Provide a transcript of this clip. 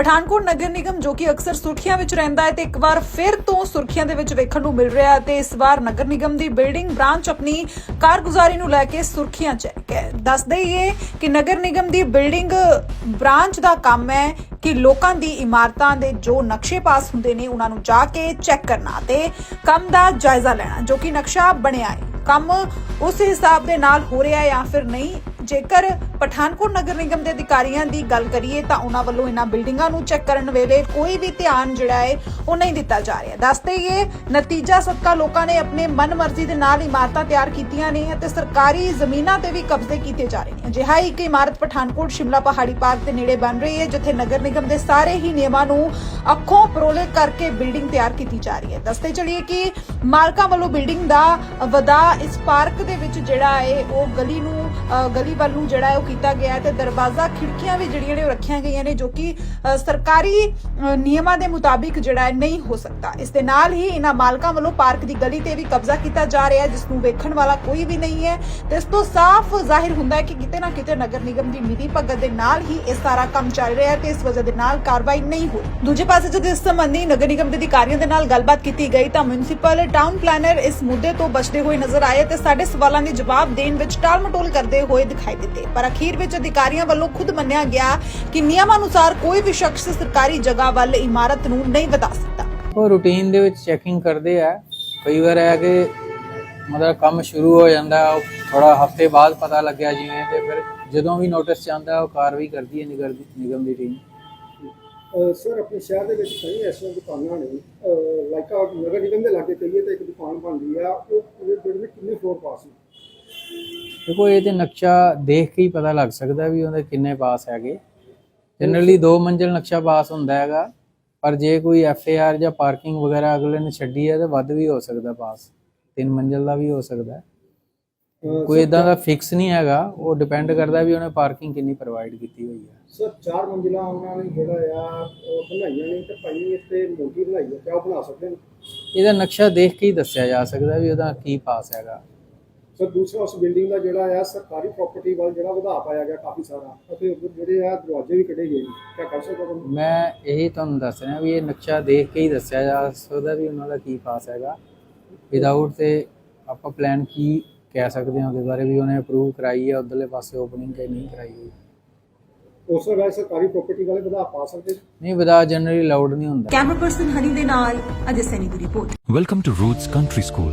ਪਠਾਨਕੋਟ ਨਗਰ ਨਿਗਮ, ਜੋ ਕਿ ਅਕਸਰ ਸੁਰਖੀਆਂ ਵਿੱਚ ਰਹਿੰਦਾ ਹੈ, ਤੇ ਇੱਕ ਵਾਰ ਫਿਰ ਤੋਂ ਸੁਰਖੀਆਂ ਦੇ ਵਿੱਚ ਵੇਖਣ ਨੂੰ ਮਿਲ ਰਿਹਾ ਹੈ ਤੇ ਇਸ ਵਾਰ ਨਗਰ ਨਿਗਮ ਦੀ ਬਿਲਡਿੰਗ ਬ੍ਰਾਂਚ ਆਪਣੀ ਕਾਰਗੁਜ਼ਾਰੀ ਨੂੰ ਲੈ ਕੇ ਸੁਰਖੀਆਂ 'ਚ ਹੈ। ਦੱਸ ਦਈਏ ਕਿ ਨਗਰ ਨਿਗਮ ਦੀ ਬਿਲਡਿੰਗ ਬ੍ਰਾਂਚ ਦਾ ਕੰਮ ਹੈ ਕਿ ਲੋਕਾਂ ਦੀ ਇਮਾਰਤਾਂ ਦੇ ਜੋ ਨਕਸ਼ੇ ਪਾਸ ਹੁੰਦੇ ਨੇ, ਉਹਨਾਂ ਨੂੰ ਜਾ ਕੇ ਚੈੱਕ ਕਰਨਾ ਤੇ ਕੰਮ ਦਾ ਜਾਇਜ਼ਾ ਲੈਣਾ, ਜੋ ਕਿ ਨਕਸ਼ਾ ਬਣਿਆ ਹੈ। ਕੰਮ ਉਸ ਹਿਸਾਬ ਦੇ ਨਾਲ ਹੋ ਰਿਹਾ ਹੈ ਜਾਂ ਫਿਰ ਨਹੀਂ ਜੇਕਰ ਪਠਾਨਕੋਟ ਨਗਰ ਨਿਗਮ ਦੇ ਅਧਿਕਾਰੀਆਂ ਦੀ ਗੱਲ ਕਰੀਏ ਤਾਂ ਉਹਨਾਂ ਵੱਲੋਂ ਇਹਨਾਂ ਬਿਲਡਿੰਗਾਂ ਨੂੰ ਚੈੱਕ ਕਰਨ ਵੇਲੇ ਕੋਈ ਵੀ ਧਿਆਨ ਜਿਹੜਾ ਹੈ ਉਹ ਨਹੀਂ ਦਿੱਤਾ ਜਾ ਰਿਹਾ। ਦੱਸਦੇ ਇਹ ਨਤੀਜਾ ਸਦਕਾ ਲੋਕਾਂ ਨੇ ਆਪਣੇ ਮਨਮਰਜ਼ੀ ਦੇ ਨਾਲ ਇਮਾਰਤਾਂ ਤਿਆਰ ਕੀਤੀਆਂ ਨੇ ਅਤੇ ਸਰਕਾਰੀ ਜ਼ਮੀਨਾਂ ਤੇ ਵੀ ਕਬਜ਼ੇ ਕੀਤੇ ਜਾ ਰਹੇ ਨੇ। ਅਜਿਹਾ ਹੀ ਇੱਕ ਇਮਾਰਤ ਪਠਾਨਕੋਟ ਸ਼ਿਮਲਾ ਪਹਾੜੀ ਪਾਰਕ ਦੇ ਨੇੜੇ ਬਣ ਰਹੀ ਹੈ, ਜਿੱਥੇ ਨਗਰ ਨਿਗਮ ਦੇ ਸਾਰੇ ਹੀ ਨਿਯਮਾਂ ਨੂੰ ਅੱਖੋਂ ਪਰੋਲੇ ਕਰਕੇ ਬਿਲਡਿੰਗ ਤਿਆਰ ਕੀਤੀ ਜਾ ਰਹੀ ਹੈ। ਦੱਸਦੇ ਚਲੀਏ ਕਿ ਮਾਲਕਾਂ ਵੱਲੋਂ ਬਿਲਡਿੰਗ ਦਾ ਵਧਾ ਇਸ ਪਾਰਕ ਦੇ ਵਿੱਚ ਜਿਹੜਾ ਹੈ ਉਹ ਗਲੀ ਨੂੰ ਗਲੀ ਵੱਲ ਨੂੰ ਜਿਹੜਾ ਉਹ ਕੀਤਾ ਗਿਆ ਤੇ ਦਰਵਾਜ਼ਾ ਖਿੜਕੀਆਂ ਵੀ ਜਿਹੜੀਆਂ ਨੇ ਉਹ ਰੱਖੀਆਂ ਗਈਆਂ ਨੇ ਜੋ ਕਿ ਸਰਕਾਰੀ ਨਿਯਮਾਂ ਦੇ ਮੁਤਾਬਿਕ ਜਿਹੜਾ ਨਹੀਂ ਹੋ ਸਕਦਾ। ਇਸ ਦੇ ਨਾਲ ਹੀ ਇਹਨਾਂ ਮਾਲਕਾਂ ਵੱਲੋਂ ਪਾਰਕ ਦੀ ਗਲੀ ਤੇ ਵੀ ਕਬਜ਼ਾ ਕੀਤਾ ਜਾ ਰਿਹਾ ਹੈ, ਜਿਸ ਨੂੰ ਵੇਖਣ ਵਾਲਾ ਕੋਈ ਵੀ ਨਹੀਂ ਹੈ। ਤੇ ਇਸ ਤੋਂ ਸਾਫ਼ ਜ਼ਾਹਿਰ ਹੁੰਦਾ ਹੈ ਕਿ ਕਿਤੇ ਨਾ ਕਿਤੇ ਨਗਰ ਨਿਗਮ ਦੀ ਮਿਲੀ ਭਗਤ ਦੇ ਨਾਲ ਹੀ ਇਹ ਸਾਰਾ ਕੰਮ ਚੱਲ ਰਿਹਾ ਹੈ ਤੇ ਇਸ ਵਜ੍ਹਾ ਦੇ ਨਾਲ ਕਾਰਵਾਈ ਨਹੀਂ ਹੋਈ ਦੂਜੇ ਪਾਸੇ ਜਦ ਇਸ ਸੰਬੰਧੀ ਨਗਰ ਨਿਗਮ ਦੇ ਅਧਿਕਾਰੀਆਂ ਦੇ ਨਾਲ ਗੱਲਬਾਤ ਕੀਤੀ ਗਈ ਤਾਂ ਮਿਊਨਿਸਪਲ ਟਾਊਨ ਪਲਾਨਰ ਇਸ ਮੁੱਦੇ ਤੋਂ ਬਚਦੇ ਹੋਏ ਨਜ਼ਰ ਆਏ ਤੇ ਸਾਡੇ ਸਵਾਲਾਂ ਦੇ ਜਵਾਬ ਦੇਣ ਵਿੱਚ ਟਾਲਮਟੋਲ ਕਰਦੇ ਹੋਏ ਦਿਖਾਈ ਦਿੱਤੇ। ਪਰ ਅਖੀਰ ਵਿੱਚ ਅਧਿਕਾਰੀਆਂ ਵੱਲੋਂ ਖੁਦ ਮੰਨਿਆ ਗਿਆ ਕਿ ਨਿਯਮਾਂ ਅਨੁਸਾਰ ਕੋਈ ਵੀ ਸ਼ਖਸ ਸਰਕਾਰੀ ਜਗ੍ਹਾ ਵੱਲ ਇਮਾਰਤ ਨੂੰ ਨਹੀਂ ਵਧਾ ਸਕਦਾ। ਉਹ ਰੂਟੀਨ ਦੇ ਵਿੱਚ ਚੈਕਿੰਗ ਕਰਦੇ ਆ। ਕਈ ਵਾਰ ਹੈ ਕਿ ਮਤਲਬ ਕੰਮ ਸ਼ੁਰੂ ਹੋ ਜਾਂਦਾ ਉਹ ਥੋੜਾ ਹਫ਼ਤੇ ਬਾਅਦ ਪਤਾ ਲੱਗਿਆ ਜਿਵੇਂ ਤੇ ਫਿਰ ਜਦੋਂ ਵੀ ਨੋਟਿਸ ਚਾਹੁੰਦਾ ਉਹ ਕਾਰਵਾਈ ਕਰਦੀ ਹੈ ਨਿਗਰ ਨਿਗਮ ਦੀ ਟੀਮ ਸਰ ਆਪਣੇ ਸ਼ਹਿਰ ਦੇ ਵਿੱਚ ਕਈ ਐਸੀਆਂ ਦੁਕਾਨਾਂ ਨੇ। ਲਾਈਕ ਆ ਨਗਰ ਨਿਗਮ ਦੇ ਲਾਗੇ ਕਹੀਏ ਤਾਂ ਇੱਕ ਦੁਕਾਨ ਬਣਦੀ ਆ ਉਹ ਪੂਰੇ ਪਿੰਡ ਵਿੱਚ ਕਿੰਨੇ ਫਲੋਰ ਪਾਸ ਨੇ ਦੇਖੋ ਇਹ ਤੇ ਨਕਸ਼ਾ ਦੇਖ ਕੇ ਹੀ ਪਤਾ ਲੱਗ ਸਕਦਾ ਵੀ ਉਹਦੇ ਕਿੰਨੇ ਪਾਸ ਹੈਗੇ। ਜਨਰਲੀ ਦੋ ਮੰਜ਼ਿਲ ਨਕਸ਼ਾ ਪਾਸ ਹੁੰਦਾ ਹੈਗਾ ਪਰ ਜੇ ਕੋਈ ਐਫ ਏ ਆਰ ਜਾਂ ਪਾਰਕਿੰਗ ਵਗੈਰਾ ਅਗਲੇ ਨੇ ਛੱਡੀ ਹੈ ਤਾਂ ਵੱਧ ਵੀ ਹੋ ਸਕਦਾ ਪਾਸ। ਤਿੰਨ ਮੰਜ਼ਿਲ ਦਾ ਵੀ ਹੋ ਸਕਦਾ। ਕੋਈ ਇਦਾਂ ਦਾ ਫਿਕਸ ਨਹੀਂ ਹੈਗਾ ਉਹ ਡਿਪੈਂਡ ਕਰਦਾ ਵੀ ਉਹਨੇ ਪਾਰਕਿੰਗ ਕਿੰਨੀ ਪ੍ਰੋਵਾਈਡ ਕੀਤੀ ਹੋਈ ਹੈ। ਸਰ ਚਾਰ ਮੰਜ਼ਿਲਾ ਉਹਨਾਂ ਨੇ ਜਿਹੜਾ ਆ ਉਹ ਬਣਾਈਆਂ ਨੇ ਤੇ ਭਾਈ ਇੱਥੇ ਮੋਟੀ ਬਣਾਈ ਹੈ ਕਿਆ ਬਣਾ ਸਕਦੇ ਨੇ? ਇਹਦਾ ਨਕਸ਼ਾ ਦੇਖ ਕੇ ਹੀ ਦੱਸਿਆ ਜਾ ਸਕਦਾ ਵੀ ਉਹਦਾ ਕੀ ਪਾਸ ਹੈਗਾ। ਸਰ ਦੂਸਰਾ ਉਸ ਬਿਲਡਿੰਗ ਦਾ ਜਿਹੜਾ ਆ ਸਰਕਾਰੀ ਪ੍ਰਾਪਰਟੀ ਵੱਲ ਜਿਹੜਾ ਵਧਾ ਪਾਇਆ ਗਿਆ ਕਾਫੀ ਸਾਰਾ। ਅਤੇ ਉੱਧਰ ਜਿਹੜੇ ਆ ਦਰਵਾਜ਼ੇ ਵੀ ਕੱਢੇ ਗਏ ਨੇ। ਕਿਆ ਕਰ ਸਕਦਾ ਮੈਂ ਇਹੀ ਤੁਹਾਨੂੰ ਦੱਸ ਰਿਹਾ ਵੀ ਇਹ ਨਕਸ਼ਾ ਦੇਖ ਕੇ ਹੀ ਦੱਸਿਆ ਜਾ ਸਕਦਾ ਵੀ ਉਹਨਾਂ ਦਾ ਕੀ ਪਾਸ ਹੈਗਾ। ਵਿਦਆਊਟ ਤੇ ਆਪਾਂ ਪਲਾਨ ਕੀ ਕਹਿ ਸਕਦੇ ਹਾਂ ਉਹਦੇ ਬਾਰੇ ਵੀ ਉਹਨੇ ਅਪਰੂਵ ਕਰਾਈ ਹੈ ਉਧਰਲੇ ਪਾਸੇ ਓਪਨਿੰਗ ਕਿ ਨਹੀਂ ਕਰਾਈ ਹੋਈ। ਉਸ ਤੋਂ ਬਾਅਦ ਸਰਕਾਰੀ ਪ੍ਰਾਪਰਟੀ ਵਾਲੇ ਵਧਾ ਪਾ ਸਕਦੇ। ਨਹੀਂ ਵਿਦਾ ਜਨਰਲੀ ਅਲਾਉਡ ਨਹੀਂ ਹੁੰਦਾ। ਕੈਮਰਾ ਪਰਸਨ ਹਨੀ ਦੇ ਨਾਲ ਅਜੇ ਸੈਨੀ ਦੀ report Welcome to Roots Country School,